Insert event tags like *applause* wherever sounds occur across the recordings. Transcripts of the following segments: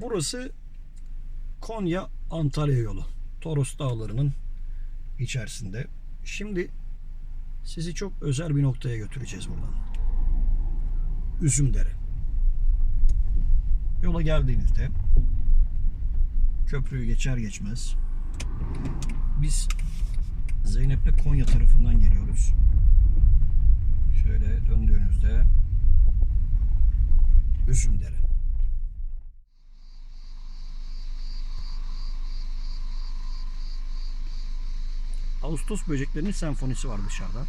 Burası Konya Antalya yolu. Toros Dağları'nın içerisinde. Şimdi sizi çok özel bir noktaya götüreceğiz buradan. Üzümdere. Yola geldiğinizde köprüyü geçer geçmez biz Zeynep'le Konya tarafından geliyoruz. Şöyle döndüğünüzde Üzümdere. Ağustos böceklerinin senfonisi var dışarıda.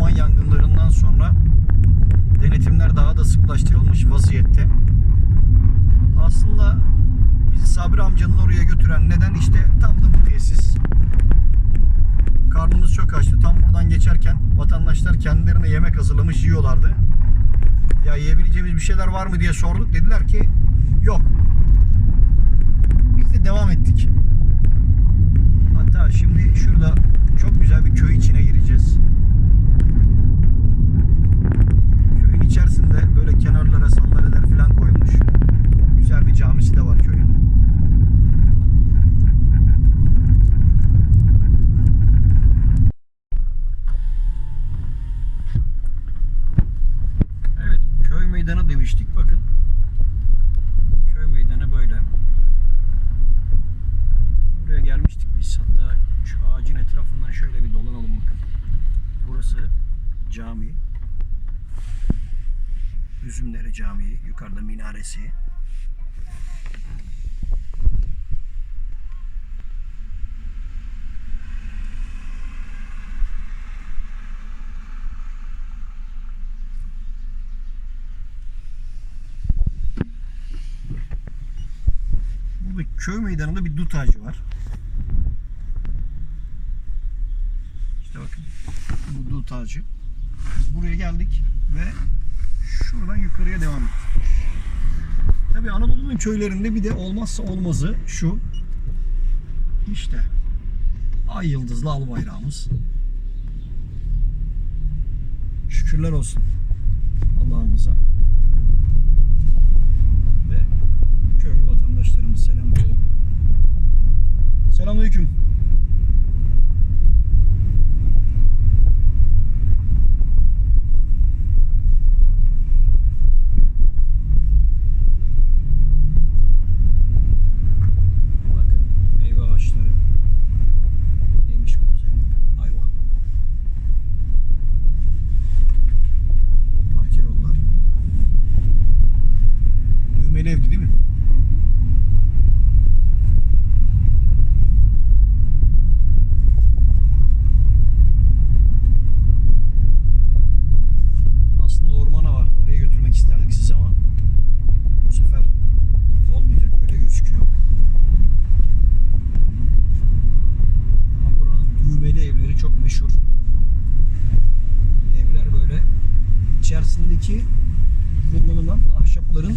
Orman yangınlarından sonra denetimler daha da sıklaştırılmış vaziyette. Aslında bizi Sabri amcanın oraya götüren neden işte tam da bu tesis. Karnımız çok açtı. Tam buradan geçerken vatandaşlar kendilerine yemek hazırlamış yiyorlardı. Ya yiyebileceğimiz bir şeyler var mı diye sorduk. Dediler ki yok. Biz de devam ettik. Hatta şimdi şurada çok güzel bir köy içine gireceğiz. İçerisinde böyle kenarlara sandalyeler falan koyulmuş. Güzel bir camisi de var köyün. Evet, köy meydanı demiştik. Bakın. Köy meydanı böyle. Buraya gelmiştik biz. Hatta şu ağacın etrafından şöyle bir dolanalım bakın. Burası cami. Üzümdere Camii. Yukarıda minaresi. Burada köy meydanında bir dut ağacı var. İşte bakın bu dut ağacı. Buraya geldik ve şuradan yukarıya devam ettik. Tabii Anadolu'nun köylerinde bir de olmazsa olmazı şu. İşte ay yıldızlı al bayrağımız. Şükürler olsun Allah'ımıza. Ve köy vatandaşlarımız selam verelim. Selamünaleyküm. Bakın meyve ağaçları. Neymiş bu Zeynep? Ayva. Parke yollar. Düğmeli evdi değil mi? Aslında ormana vardı. Oraya götürmek isterdik sizi ama bu sefer olmayacak öyle gözüküyor. Ama buranın düğmeli evleri çok meşhur. Evler böyle içerisindeki kullanılan ahşapların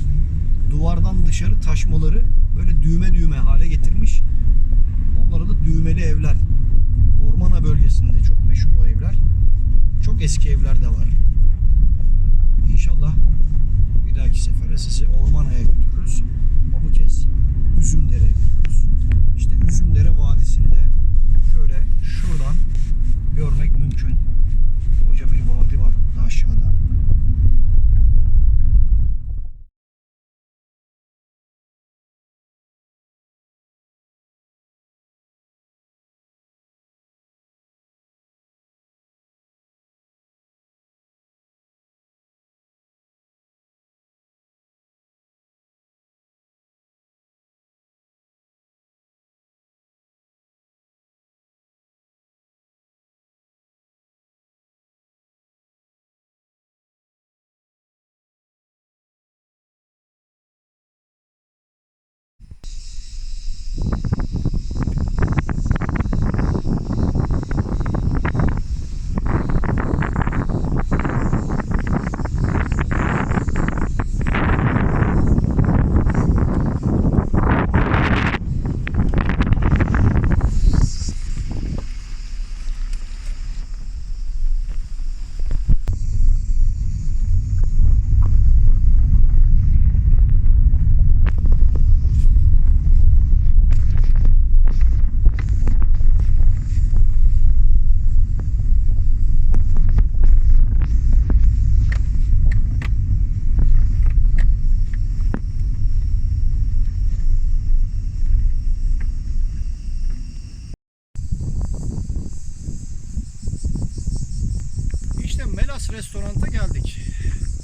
duvardan dışarı taşmaları böyle düğme düğme hale getirmiş. Onlara da düğmeli evler. Ormana bölgesinde çok meşhur o evler. Çok eski evler de var. İnşallah bir dahaki sefere sizi Ormana'ya götürürüz. Ama bu kez Üzümdere'ye gidiyoruz. İşte Üzümdere Vadisi'ni de şöyle şuradan görmek mümkün. Koca bir vadi var burada aşağıda. İşte Melas restoranta geldik.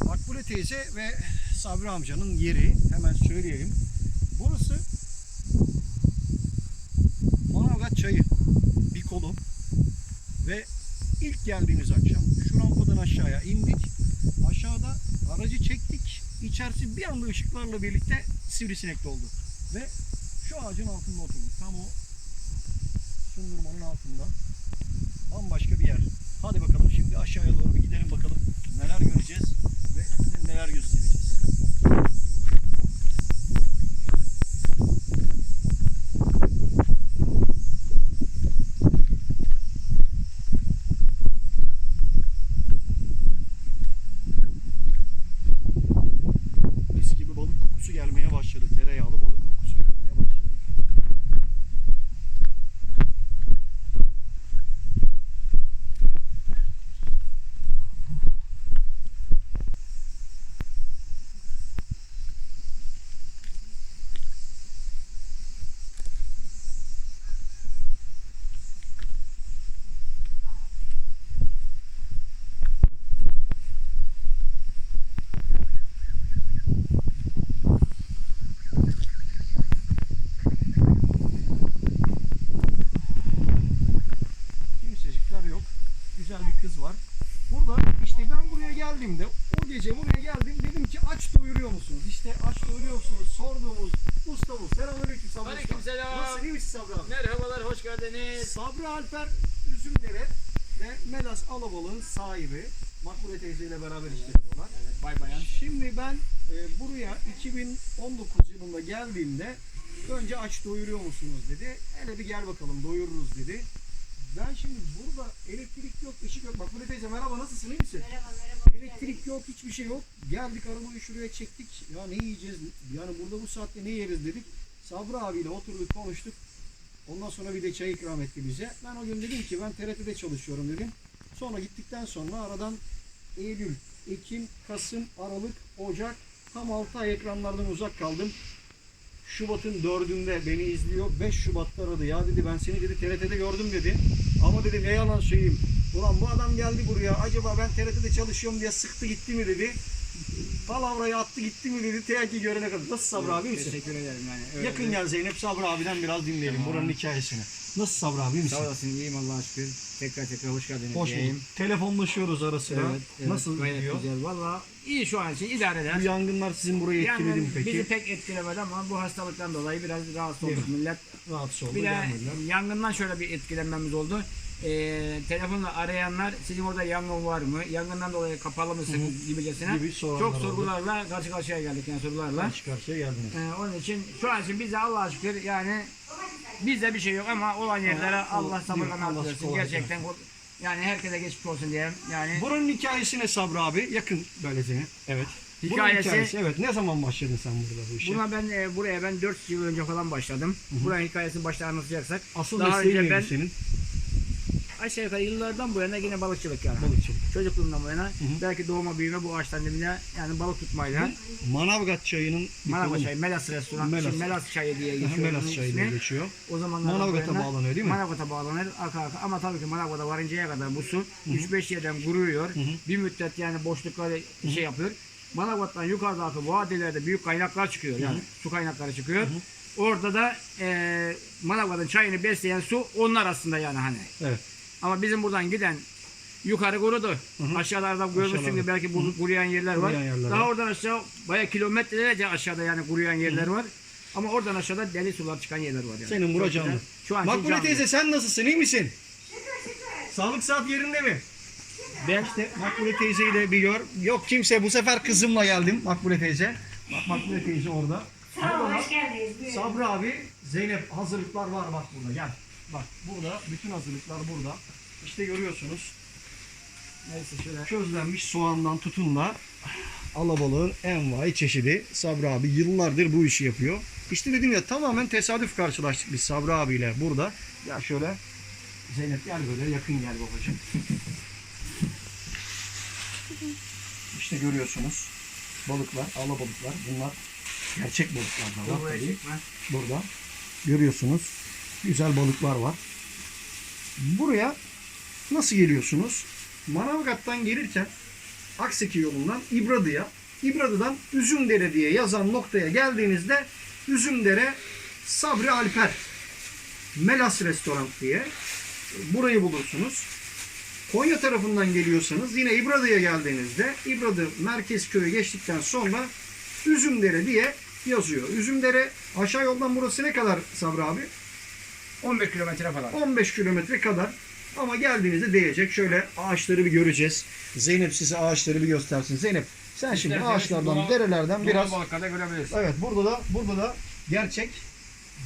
Makbule teyze ve Sabri amcanın yeri. Hemen söyleyelim. Burası Manavgat Çayı. Bir kolu. Ve ilk geldiğimiz akşam şu rampadan aşağıya indik. Aşağıda aracı çektik. İçerisi bir anda ışıklarla birlikte sivrisinek doldu. Ve şu ağacın altında oturduk. Tam o sundurmanın altında. Bambaşka bir yer. Hadi bakalım şimdi aşağıya doğru bir gidelim bakalım. Neler göreceğiz ve size neler göstereceğiz. Mis gibi balık kokusu gelmeye başladı. Tereyağlı balık kokusu gelmeye başladı. Kimsecikler yok. Güzel bir kız var. Burada işte ben buraya geldiğimde o gece buraya geldim dedim ki aç doyuruyor musunuz? İşte aç doyuruyor musunuz? Sorduğumuz ustamız. Selamünaleyküm Sabri Usta. Aleykümselam. Nasılsın iyi misin Sabri abi? Merhabalar, hoş geldiniz. Sabri Alper Üzümdere ve Melas Alabalık'ın sahibi. Makbule teyzeyle beraber işletiyorlar. Evet, bay bayan. Şimdi ben e, buraya 2019 yılında geldiğimde önce aç doyuruyor musunuz dedi. Hele bir gel bakalım doyururuz dedi. Ben şimdi burada elektrik yok, ışık yok. Makbule teyze merhaba nasılsın iyi misin? Merhaba merhaba. Elektrik yok, hiçbir şey yok. Geldik arabayı şuraya çektik. Ya ne yiyeceğiz? Yani burada bu saatte ne yeriz dedik. Sabri abiyle oturduk konuştuk. Ondan sonra bir de çay ikram etti bize. Ben o gün dedim ki ben TRT'de çalışıyorum dedim. Sonra gittikten sonra aradan Eylül, Ekim, Kasım, Aralık, Ocak tam 6 ay ekranlardan uzak kaldım. Şubat'ın 4'ünde beni izliyor. 5 Şubat'ta aradı. Ya dedi ben seni dedi TRT'de gördüm dedi. Ama dedi ne yalan söyleyeyim. Ulan bu adam geldi buraya. Acaba ben TRT'de çalışıyorum diye sıktı gitti mi dedi. Palavrayı attı gitti mi dedi. Teyaki görene kadar. Nasıl Sabri abi misin? Teşekkür ederim yani. Öyle Yakın gel Zeynep Sabri abiden biraz dinleyelim Tamam. buranın hikayesini. Nasıl Sabri abi misin? Sağ olasın, iyiyim Allah'a şükür. Tekrar tekrar hoş geldiniz. Hoş diyeyim. bulduk. Telefonlaşıyoruz ara sıra. Evet, evet, Nasıl gayet gidiyor? güzel. Valla iyi şu an için idare eder. Bu yangınlar sizin burayı etkiledi mi peki? bizi pek etkilemedi ama bu hastalıktan dolayı biraz rahatsız Değil olduk mi? millet. Rahatsız oldu. Bir de gelmediler. yangından şöyle bir etkilenmemiz oldu. Ee, telefonla arayanlar sizin orada yangın var mı? Yangından dolayı kapalı mısınız gibicesine. Gibi soranlar Çok oldu. sorgularla karşı karşıya geldik yani sorularla. Karşı karşıya geldiniz. Ee, onun için şu an için bize Allah'a şükür yani bizde bir şey yok ama olan yerlere Allah- Allah sabır Allah kanaat versin. kolaylık Gerçekten yani herkese geçmiş olsun diyelim. Yani Buranın hikayesi ne Sabri abi? Yakın böyle seni. Evet. Hikayesi- hikayesi evet. Ne zaman başladın sen burada bu işe? buna ben e, buraya ben 4 yıl önce falan başladım. Buranın hikayesini başta anlatacaksak. Asıl daha mesleğin önce neydi ben senin? Aşağı yukarı yıllardan bu yana yine balıkçılık yani. Balıkçılık. Çocukluğumdan bu yana belki doğma büyüme bu ağaçtan dibine yani balık tutmayla. Manavgat çayının Manavgat çayı, Melas restoran, Melas. Melas, Melas çayı diye geçiyor. Melas bunun çayı diye ismi. geçiyor. O zamanlar Manavgat'a bağlanıyor değil mi? Manavgat'a bağlanır arka arka ama tabii ki Manavgat'a varıncaya kadar bu su 3-5 yerden kuruyor. Bir müddet yani boşlukları şey yapıyor. Manavgat'tan yukarıdaki vadilerde büyük kaynaklar çıkıyor yani su kaynakları çıkıyor. Orada da e, Manavgat'ın çayını besleyen su onlar aslında yani hani. Evet. Ama bizim buradan giden yukarı kurudu. Aşağılarda görmüşsün Aşağılarda. ki belki bu kuruyan yerler var. Kuruyan yerler Daha var. oradan aşağı baya kilometrelerce aşağıda yani kuruyan yerler var. Ama oradan aşağıda deli sular çıkan yerler var yani. Senin bura canlı. Şu an Makbule canlı. teyze sen nasılsın? iyi misin? Sağlık saat yerinde mi? Ben İşte Makbule teyzeyi de bir gör. Yok kimse bu sefer kızımla geldim Makbule teyze. Bak Makbule teyze orada. Sağ ol, hoş geldiniz. Sabri abi, Zeynep hazırlıklar var bak burada gel. Bak burada bütün hazırlıklar burada. İşte görüyorsunuz neyse şöyle. közlenmiş soğandan tutun da alabalığın envai çeşidi. Sabri abi yıllardır bu işi yapıyor. İşte dedim ya tamamen tesadüf karşılaştık biz Sabri abiyle burada. Ya şöyle Zeynep gel böyle yakın gel babacığım. İşte görüyorsunuz balıklar, alabalıklar bunlar gerçek balıklar da var burada. Görüyorsunuz. Güzel balıklar var. Buraya nasıl geliyorsunuz? Manavgat'tan gelirken Akseki yolundan İbradı'ya İbradı'dan Üzümdere diye yazan noktaya geldiğinizde Üzümdere Sabri Alper Melas Restoran diye burayı bulursunuz. Konya tarafından geliyorsanız yine İbradı'ya geldiğinizde İbradı Merkez Köyü geçtikten sonra Üzümdere diye yazıyor. Üzümdere aşağı yoldan burası ne kadar Sabri abi? 15 kilometre falan. 15 kilometre kadar ama geldiğinizde değecek. Şöyle ağaçları bir göreceğiz. Zeynep size ağaçları bir göstersin. Zeynep sen şimdi İsterseniz ağaçlardan, bunu- derelerden Biraz balıklarda görebiliriz. Evet burada da burada da gerçek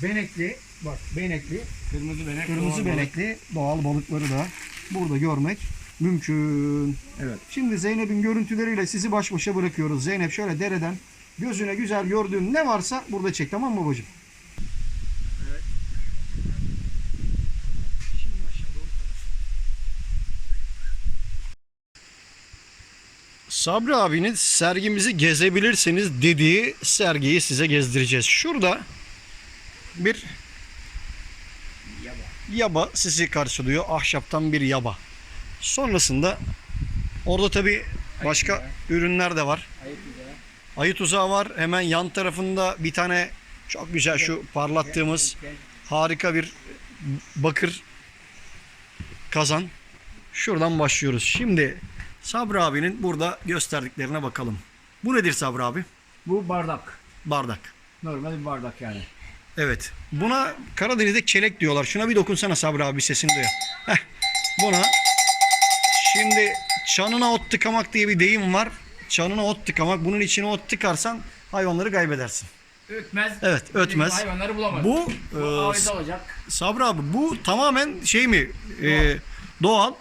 benekli bak benekli Kırmızı benek. kırmızı doğal benekli doğal balıkları da burada görmek mümkün. Evet. Şimdi Zeynep'in görüntüleriyle sizi baş başa bırakıyoruz. Zeynep şöyle dereden gözüne güzel gördüğün ne varsa burada çek tamam mı babacığım? Sabri abinin sergimizi gezebilirsiniz dediği sergiyi size gezdireceğiz. Şurada bir Yaba. yaba sizi karşılıyor. Ahşaptan bir yaba. Sonrasında orada tabi başka ürünler de var. Ayıp güzel. Ayı tuzağı var. Hemen yan tarafında bir tane çok güzel şu parlattığımız harika bir bakır kazan. Şuradan başlıyoruz. Şimdi Sabri abinin burada gösterdiklerine bakalım. Bu nedir Sabri abi? Bu bardak. Bardak. Normal bir bardak yani. Evet. Buna Karadeniz'de çelek diyorlar. Şuna bir dokunsana Sabri abi sesini duyuyor. Heh. Buna şimdi çanına ot tıkamak diye bir deyim var. Çanına ot tıkamak. Bunun içine ot tıkarsan hayvanları kaybedersin. Ötmez. Evet, ötmez. Hayvanları bulamaz. Bu, Bu e, olacak. Sabri abi bu tamamen şey mi? Ee, doğal.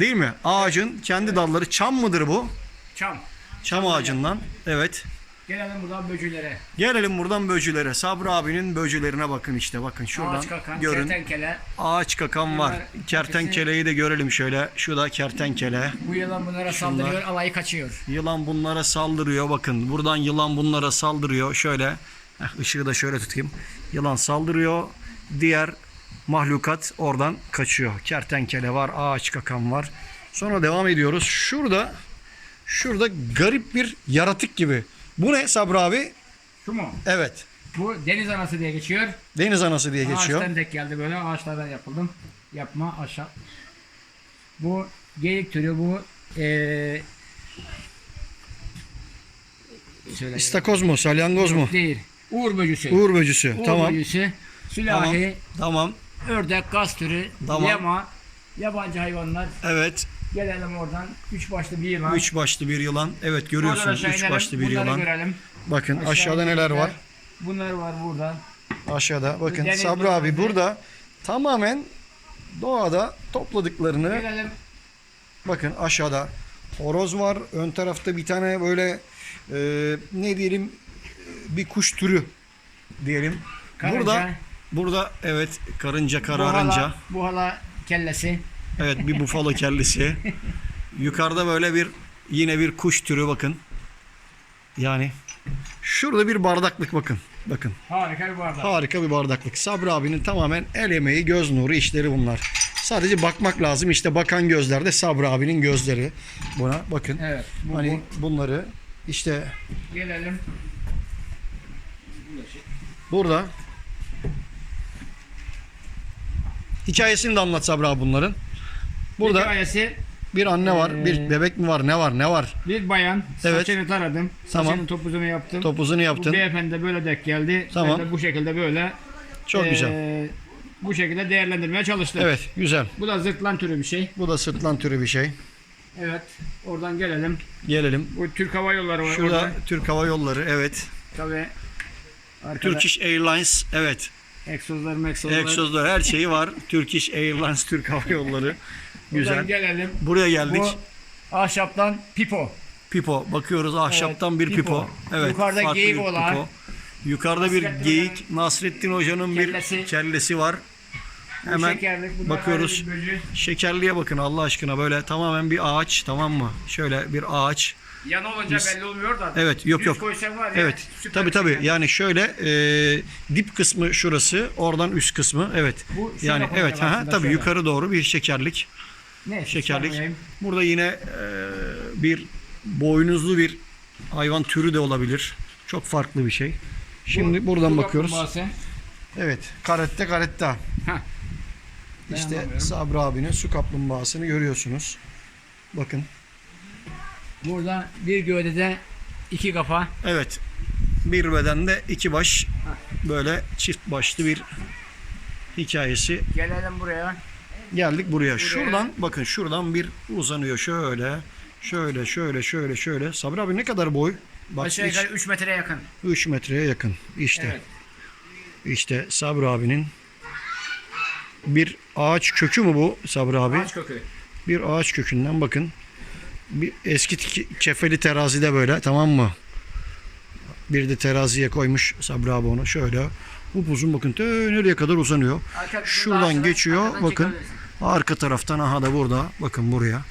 Değil mi? Ağacın kendi dalları. Çam mıdır bu? Çam. Çam ağacından. Evet. Gelelim buradan böcülere. Gelelim buradan böcülere. Sabri abinin böcülerine bakın işte. Bakın şuradan Ağaç kakan, görün. kertenkele. Ağaç kakan var. Bunlar Kertenkeleyi de görelim şöyle. Şu da kertenkele. Bu yılan bunlara saldırıyor, alayı kaçıyor. Yılan bunlara saldırıyor. Bakın buradan yılan bunlara saldırıyor. Şöyle heh, ışığı da şöyle tutayım. Yılan saldırıyor. Diğer mahlukat oradan kaçıyor. Kertenkele var, ağaç kakan var. Sonra devam ediyoruz. Şurada şurada garip bir yaratık gibi. Bu ne Sabri abi? Şu mu? Evet. Bu deniz anası diye geçiyor. Deniz anası diye geçiyor. Ağaçtan tek geldi böyle. Ağaçlardan yapıldım. Yapma aşağı. Bu geyik türü bu eee Söyle. İstakoz mu? Salyangoz mu? Değil. Uğur böcüsü. Uğur böcüsü. Uğur tamam. böcüsü. Sülahi, Tamam. Ördek, gaz türü, Tamam. yama, yabancı hayvanlar. Evet. Gelelim oradan. Üç başlı bir yılan. Üç başlı bir yılan. Evet Oradan görüyorsunuz. aşağı Üç inelim, başlı bir bunları yılan. görelim. Bakın Aşağı aşağıda neler inecekler. var? Bunlar var burada. Aşağıda. Bakın Deniz Sabri abi yılanı. burada tamamen doğada topladıklarını Gelelim. bakın aşağıda horoz var. Ön tarafta bir tane böyle e, ne diyelim bir kuş türü diyelim. Karınca. Burada burada evet karınca Bu kararınca. hala, bu hala kellesi. Evet bir bufalo *laughs* kellesi. Yukarıda böyle bir yine bir kuş türü bakın. Yani şurada bir bardaklık bakın. Bakın. Harika bir bardak. Harika bir bardaklık. Sabri abinin tamamen el emeği, göz nuru işleri bunlar. Sadece bakmak lazım. İşte bakan gözlerde Sabri abinin gözleri. Buna bakın. Evet. Bu, Hani bunları işte bu. Gelelim. burada hikayesini de anlat Sabri abi bunların. Burada Hikayesi bir anne var, Ee, bir bebek mi var, ne var, ne var? bir bayan. Evet. Saçını taradım. Tamam. Saçının topuzunu yaptım. Topuzunu Bu yaptın. beyefendi de böyle denk geldi. Tamam. Ben de bu şekilde böyle Çok eee, güzel. bu şekilde değerlendirmeye çalıştım. Evet, güzel. Bu da zırtlan türü bir şey. Bu da sırtlan türü bir şey. Evet. Oradan gelelim. Gelelim. Bu Türk Hava Yolları var Şurada orada. Türk Hava Yolları, evet. Tabii. Arkada Turkish Airlines, evet. Egzozlar, meksozlar. Exos'da her şeyi var. Turkish Airlines, Türk Hava Yolları. Buradan Güzel. gelelim. Buraya geldik. Bu ahşaptan pipo. Pipo. Bakıyoruz ahşaptan Evet, bir pipo. pipo. Evet. Yukarıda geyik olan. pipo. Yukarıda bir geyik. Nasrettin Hoca'nın bir Kellesi. var. Bu Hemen. Bunlar bakıyoruz. Şekerliğe bakın Allah aşkına böyle tamamen bir ağaç tamam mı? Şöyle bir ağaç. Yan olunca belli olmuyor da. Evet yok yok. var ya, Evet. süper Tabi bir tabi. şey. Yani şöyle e, dip kısmı şurası, oradan üst kısmı. Evet. Bu yani evet. Aslında, tabii şöyle. yukarı doğru bir şekerlik. Ne? Şekerlik. Burada yine e, bir boynuzlu bir hayvan türü de olabilir. Çok farklı bir şey. Şimdi buradan Su bakıyoruz. kaplumbağası. Evet. Karette karetta. İşte. Sabri abinin su kaplumbağasını görüyorsunuz. Bakın. Burada bir gövdede iki kafa. Evet. Bir bedende iki baş böyle çift başlı bir hikayesi. Gelelim buraya. Geldik buraya. Şuradan bakın şuradan bir uzanıyor şöyle. Şöyle şöyle şöyle şöyle. Sabri abi ne kadar boy? Bak Aşağı yukarı 3 metreye yakın. 3 metreye yakın. İşte. Evet. İşte Sabri abinin bir ağaç kökü mü bu Sabri abi? Ağaç kökü. Bir ağaç kökünden bakın. Bir eski kefeli terazide böyle tamam mı? Bir de teraziye koymuş Sabri abi onu şöyle. Upuzun bakın te nereye kadar uzanıyor. Arka- Şuradan geçiyor bakın. Arka taraftan aha da burada bakın buraya.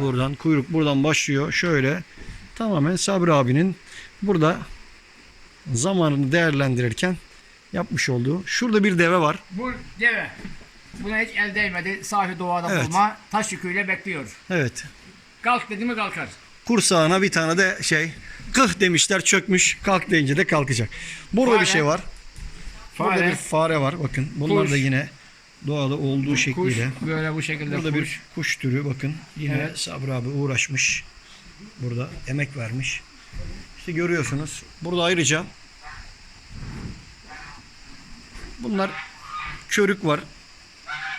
Buradan kuyruk buradan başlıyor şöyle. Tamamen Sabri abinin burada zamanını değerlendirirken yapmış olduğu. Şurada bir deve var. Bu deve. Buna hiç el değmedi. Safi doğada Evet. bulma. Taş yüküyle bekliyor. Evet. Kalk dedi mi kalkar. Kursağına bir tane de şey kıh demişler çökmüş. Kalk deyince de kalkacak. Burada Fare. bir şey var. Burada Fare. bir fare var. Bakın bunlar Kuş. da yine doğada olduğu Kuş şekliyle. böyle bu şekilde Burada kuş. bir kuş türü bakın. Yine Evet. Sabri abi uğraşmış. Burada emek vermiş. İşte görüyorsunuz. Burada ayrıca bunlar körük var.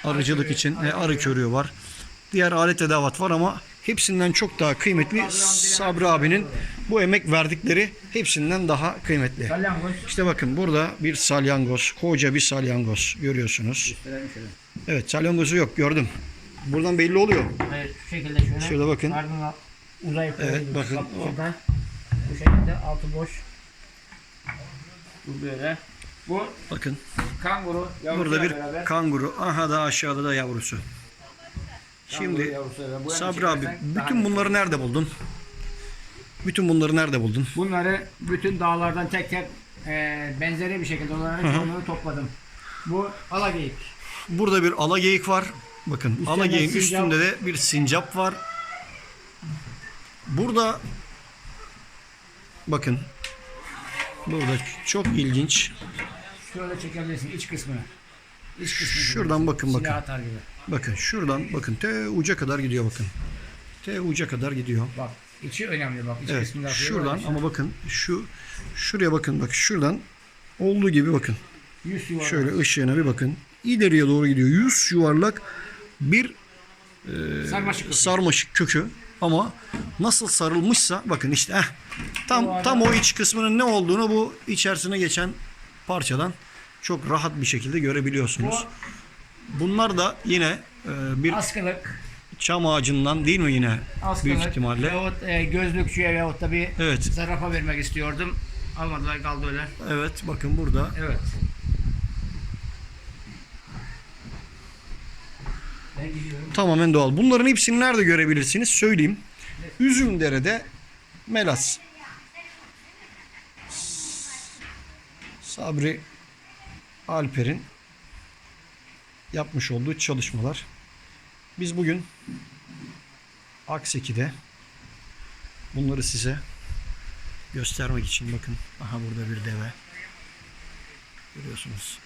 Arıcılık için. E, arı körüğü var. Diğer alet edevat var ama hepsinden çok daha kıymetli Sabri abinin bu emek verdikleri hepsinden daha kıymetli. İşte bakın burada bir salyangoz, koca bir salyangoz görüyorsunuz. Evet salyangozu yok gördüm. Buradan belli oluyor. Evet, şu şekilde şöyle. Şöyle bakın. Uzayıp Evet, bakın. Bak şuradan. Bu şekilde altı boş. Bu böyle. Bu Bakın kanguru. burada bir beraber. kanguru. Aha da aşağıda da yavrusu. Şimdi Sabri abi bütün bunları nerede buldun? Bütün bunları nerede buldun? Bunları bütün dağlardan tek tek e, benzeri bir şekilde onların onları topladım. Bu alageyik. Burada bir alageyik var. Bakın sincap. üstünde de bir sincap var. Burada bakın burada çok ilginç. Şöyle çekebilirsin iç kısmını. İç kısmını. Şuradan bakın, Silah bakın. atar gibi. Bakın şuradan bakın te uca kadar gidiyor bakın. Te uca kadar gidiyor. Bak içi önemli bak. İç Evet şuradan ama bakın şu şuraya bakın bak şuradan olduğu gibi bakın. Yüz yuvarlak. Şöyle ışığına bir bakın. İleriye doğru gidiyor. Yüz yuvarlak bir Sarmaşık kökü. sarmaşık kökü ama nasıl sarılmışsa bakın işte eh, tam tam o iç kısmının ne olduğunu bu içerisine geçen parçadan çok rahat bir şekilde görebiliyorsunuz. Bunlar da yine e, bir Askılık. çam ağacından değil mi yine Askılık. büyük ihtimalle. Veyahut e, gözlükçüye veyahut da bir Evet. zarafa vermek istiyordum. Almadılar kaldı öyle. Evet bakın burada Evet. Tamamen doğal. Bunların hepsini nerede görebilirsiniz söyleyeyim. Üzümdere'de Melas. Sabri Alper'in yapmış olduğu çalışmalar. Biz bugün Akseki'de bunları size göstermek için bakın. Aha burada bir deve. Görüyorsunuz.